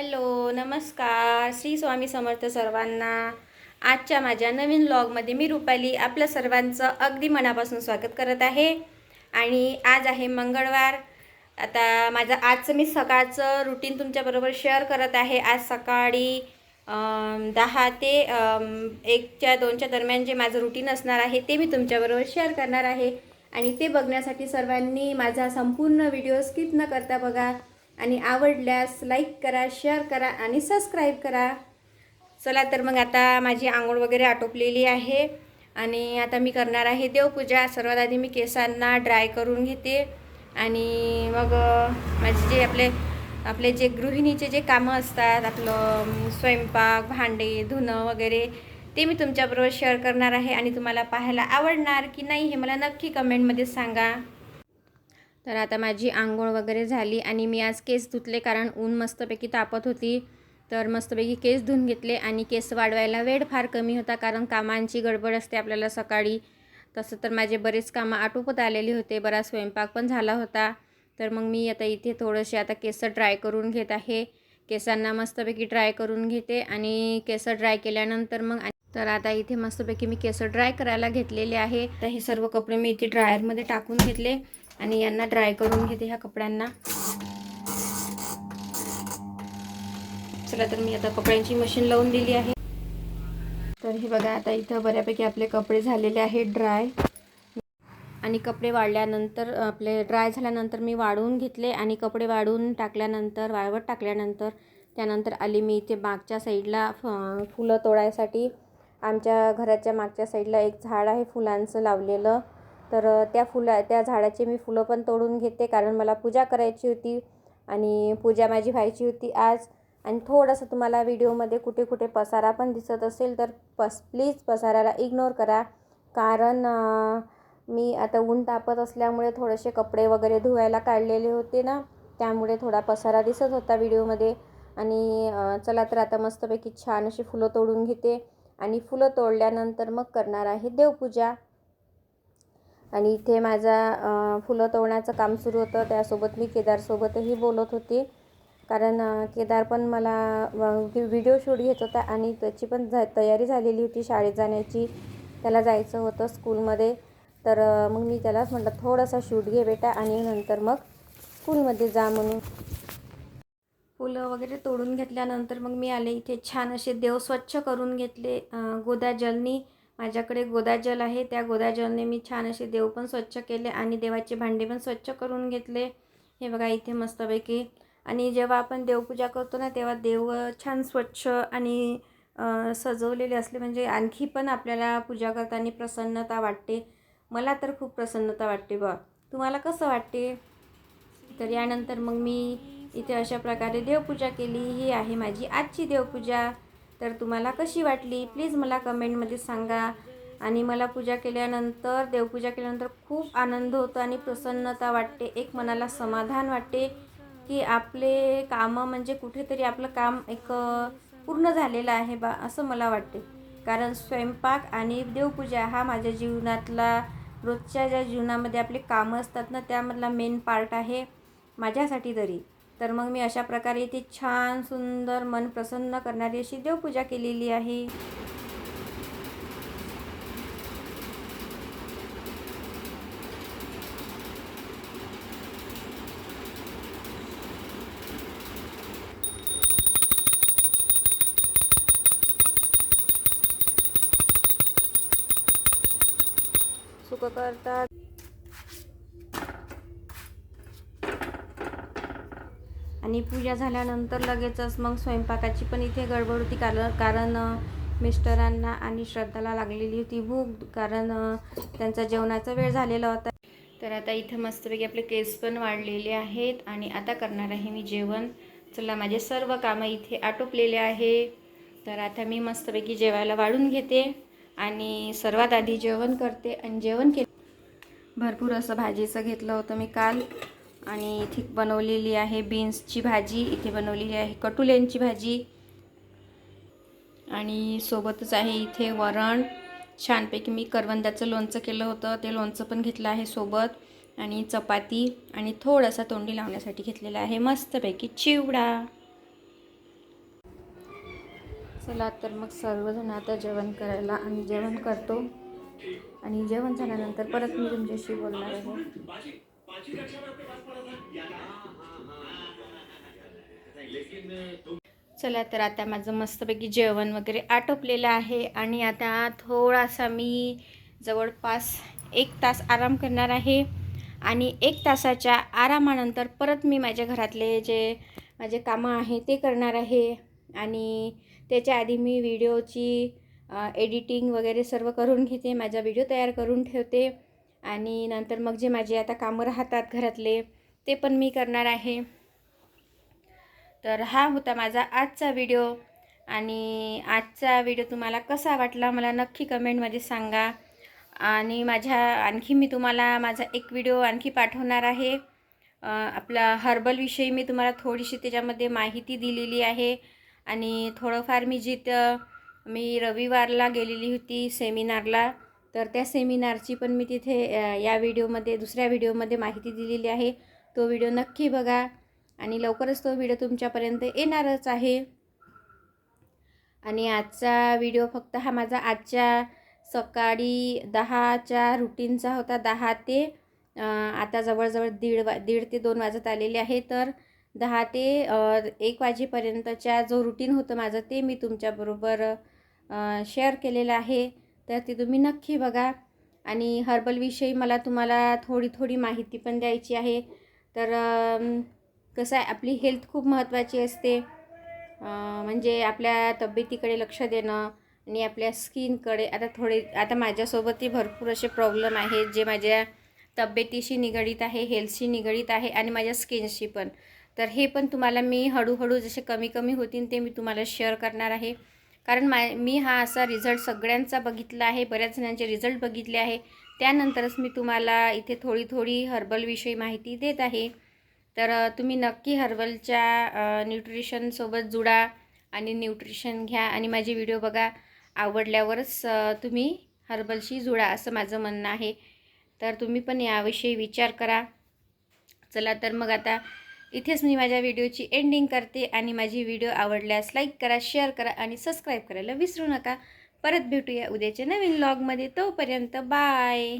Hello नमस्कार. श्री स्वामी समर्थ सर्वांना. आजच्या माझ्या नवीन ब्लॉगमध्ये मी रुपाली आपल्या सर्वांचं अगदी मनापासून स्वागत करत आहे. आणि आज आहे मंगळवार. आता माझं आजचं मी सकाळचं रुटीन तुमच्याबरोबर शेअर करत आहे. आज सकाळी दहा ते एकच्या दोनच्या दरम्यान जे माझं रुटीन असणार आहे ते मी तुमच्याबरोबर शेअर करणार आहे. आणि ते बघण्यासाठी सर्वांनी माझा संपूर्ण व्हिडिओ स्किप न करता बघा. आणि आवडल्यास लाईक करा शेअर करा आणि सबस्क्राईब करा. चला तर मग आता माझी आंघोळ वगैरे आटोपलेली आहे. आणि आता मी करणार आहे देवपूजा. सर्वात आधी मी केसांना ड्राय करून घेते. आणि मग माझे जे आपले आपले जे गृहिणीचे जे कामं असतात आपलं स्वयंपाक भांडे धुणं वगैरे ते मी तुमच्याबरोबर शेअर करणार आहे. आणि तुम्हाला पाहायला आवडणार की नाही हे मला नक्की कमेंटमध्ये सांगा. तर आता माझी आंघोळ वगैरे झाली आणि मी आज केस धुतले कारण ऊन मस्तपैकी तापत होती. तर मस्तपैकी केस धुवून घेतले आणि केस वाढवायला वेळ फार कमी होता कारण कामांची गडबड असते आपल्याला सकाळी. तसं तर माझे बरेच कामं आटोपत आलेले होते बराच स्वयंपाक पण झाला होता. तर मग मी आता इथे थोडेसे आता केस ड्राय करून घेत आहे. केसांना मस्तपैकी ड्राय करून घेते आणि केस ड्राय केल्यानंतर मग तर आता इथे मस्तपैकी मी केस ड्राय करायला घेतलेले आहे. तर हे सर्व कपडे मी इथे ड्रायरमध्ये टाकून घेतले. आणि यांना ड्राय करून घेते ह्या कपड्यांना. चला तर मी आता कपड्यांची मशीन लावून दिली आहे. तर हे बघा आता इथं बऱ्यापैकी आपले कपडे झालेले आहेत ड्राय आणि कपडे वाळल्यानंतर आपले ड्राय झाल्यानंतर मी वाळवून घेतले आणि कपडे वाळवून टाकल्यानंतर वाळवत टाकल्यानंतर त्यानंतर आली मी इथे मागच्या साईडला फ- फुलं तोडायसाठी. आमच्या घराच्या मागच्या साईडला एक झाड आहे फुलांचं लावलेलं. तर त्या फुला त्या झाडाची मी फुलं पण तोडून घेते कारण मला पूजा करायची होती आणि पूजा माझी व्हायची होती आज. आणि थोडंसं तुम्हाला व्हिडिओमध्ये कुठे कुठे पसारा पण दिसत असेल तर पस प्लीज पसाराला इग्नोर करा. कारण मी आता ऊन तापत असल्यामुळे थोडेसे कपडे वगैरे धुवायला काढलेले होते ना त्यामुळे थोडा पसारा दिसत होता व्हिडिओमध्ये. आणि चला तर आता मस्तपैकी छान अशी फुलं तोडून घेते. आणि फुलं तोडल्यानंतर मग करणार आहे देवपूजा. आणि इथे माझा फुलं तोडण्याचं काम सुरू होतं. त्यासोबत मी केदारसोबतही बोलत होती. कारण केदार पण मला व्हिडिओ शूट घेत होता आणि त्याची पण झा तयारी झालेली होती शाळेत जाण्याची. त्याला जायचं होतं स्कूलमध्ये. तर मग मी त्यालाच म्हटलं थोडासा शूट घे बेटा आणि नंतर मग स्कूलमध्ये जा म्हणून. फुलं वगैरे तोडून घेतल्यानंतर मग मी आले इथे छान असे देव स्वच्छ करून घेतले. अं, गोदाजलनी माझ्याकडे गोदाजल आहे. त्या गोदाजलने मी छान असे देव पण स्वच्छ केले आणि देवाचे भांडे पण स्वच्छ करून घेतले. हे बघा इथे मस्तपैकी. आणि जेव्हा आपण देवपूजा करतो ना तेव्हा देव छान स्वच्छ आणि सजवलेले असले म्हणजे आणखी पण आपल्याला पूजा करताना प्रसन्नता वाटते. मला तर खूप प्रसन्नता वाटते बा तुम्हाला कसं वाटते? तर यानंतर मग मी इथे अशा प्रकारे देवपूजा केली. ही आहे माझी आजची देवपूजा. तर तुम्हाला कशी वाटली? प्लीज मला कमेंटमध्ये सांगा. आणि मला पूजा केल्यानंतर देवपूजा केल्यानंतर खूप आनंद होतो आणि प्रसन्नता वाटते. एक मनाला समाधान वाटते की आपले कामं म्हणजे कुठेतरी आपलं काम एक पूर्ण झालेलं आहे बा असं मला वाटते. कारण स्वयंपाक आणि देवपूजा हा माझ्या जीवनातला रोजच्या ज्या जीवनामध्ये आपले कामं असतात ना त्यामधला मेन पार्ट आहे माझ्यासाठी तरी. तर मग मी अशा प्रकारे ती छान सुंदर मन प्रसन्न करणारी अशी देवपूजा केलेली आहे. सुख करतात आणि पूजा झाल्यानंतर लगेचच मग स्वयंपाकाची पण इथे गडबड होती. कारण कारण मिस्टरांना आणि श्रद्धाला लागलेली होती भूक. कारण त्यांचा जेवणाचा वेळ झालेला होता. तर आता इथं मस्तपैकी आपले केस पण वाढलेले आहेत. आणि आता करणार आहे मी जेवण. चला माझे सर्व कामं इथे आटोपलेले आहे. तर आता मी मस्तपैकी जेवायला वाढून घेते. आणि सर्वात आधी जेवण करते आणि जेवण के भरपूर असं भाजीचं घेतलं होतं मी काल. आणि इथे बनवलेली आहे बीन्सची भाजी इथे बनवलेली आहे कटुल्यांची भाजी. आणि सोबतच आहे इथे वरण. छानपैकी मी करवंदाचं लोणचं केलं होतं ते लोणचं पण घेतलं आहे सोबत. आणि चपाती आणि थोडासा तोंडी लावण्यासाठी घेतलेला आहे मस्तपैकी चिवडा. चला तर मग सर्वजण आता जेवण करायला आम्ही जेवण करतो. आणि जेवण झाल्यानंतर परत मी तुमच्याशी बोलणार आहे. चला तर आता माझं मस्तपैकी जेवण वगैरे आटोपलेलं आहे आणि आता थोडासा मी जवळपास एक तास आराम करणार आहे आणि एक तासाच्या आरामानंतर परत मी माझ्या घरातले जे माझे कामं आहे ते करणार आहे आणि त्याच्या आधी मी व्हिडिओची एडिटिंग वगैरे सर्व करून घेते माझा व्हिडिओ तयार करून ठेवते. आणि नंतर मग जे माझे आता कामं राहतात घरातले ते पण मी करणार आहे. तर हा होता माझा आजचा व्हिडिओ. आणि आजचा व्हिडिओ तुम्हाला कसा वाटला मला नक्की कमेंटमध्ये सांगा. आणि माझ्या आणखी मी तुम्हाला माझा एक व्हिडिओ आणखी पाठवणार आहे. आपला हर्बलविषयी मी तुम्हाला थोडीशी त्याच्यामध्ये माहिती दिलेली आहे. आणि थोडंफार मी जिथं मी रविवारला गेलेली होती सेमिनारला. तर त्या सेमिनारची पण मी तिथे या व्हिडिओमध्ये दुसऱ्या व्हिडिओमध्ये माहिती दिलेली आहे. तो व्हिडिओ नक्की बघा आणि लवकरच तो व्हिडिओ तुमच्यापर्यंत येणारच आहे. आणि आजचा व्हिडिओ फक्त हा माझा आजच्या सकाळी दहाच्या रुटीनचा होता दहा ते आता जवळजवळ दीड वा दीड ते दोन वाजत आलेले आहे. तर दहा ते एक वाजेपर्यंतच्या जो रुटीन होतं माझं ते मी तुमच्याबरोबर शेअर केलेलं आहे. तर ती तुम्ही नक्की बघा. आणि हर्बलविषयी मला तुम्हाला थोडी थोडी माहिती पण द्यायची आहे. तर कसं आहे आपली हेल्थ खूप महत्त्वाची असते. म्हणजे आपल्या तब्येतीकडे लक्ष देणं आणि आपल्या स्किनकडे आता थोडे आता माझ्यासोबतही भरपूर असे प्रॉब्लेम आहेत जे माझ्या तब्येतीशी निगडीत आहे हेल्थशी निगडीत आहे आणि माझ्या स्किनशी पण. तर हे पण तुम्हाला मी हळूहळू जसे कमी कमी होतील ते मी तुम्हाला शेअर करणार आहे. कारण मा मी हा असा रिझल्ट सगळ्यांचा बघितला आहे बऱ्याच जणांचे रिझल्ट बघितले आहे. त्यानंतरच मी तुम्हाला इथे थोडी थोडी हर्बलविषयी माहिती देत आहे. तर तुम्ही नक्की हर्बलच्या न्यूट्रिशनसोबत जुडा आणि न्यूट्रिशन घ्या आणि माझे व्हिडिओ बघा. आवडल्यावरच तुम्ही हर्बलशी जुळा असं माझं म्हणणं आहे. तर तुम्ही पण याविषयी विचार करा. चला तर मग आता इथेच मी माझ्या व्हिडिओची एंडिंग करते आणि माझी व्हिडिओ आवडल्यास लाईक करा शेअर करा आणि सबस्क्राईब करायला विसरू नका. परत भेटूया उद्याच्या नवीन लॉगमध्ये तोपर्यंत बाय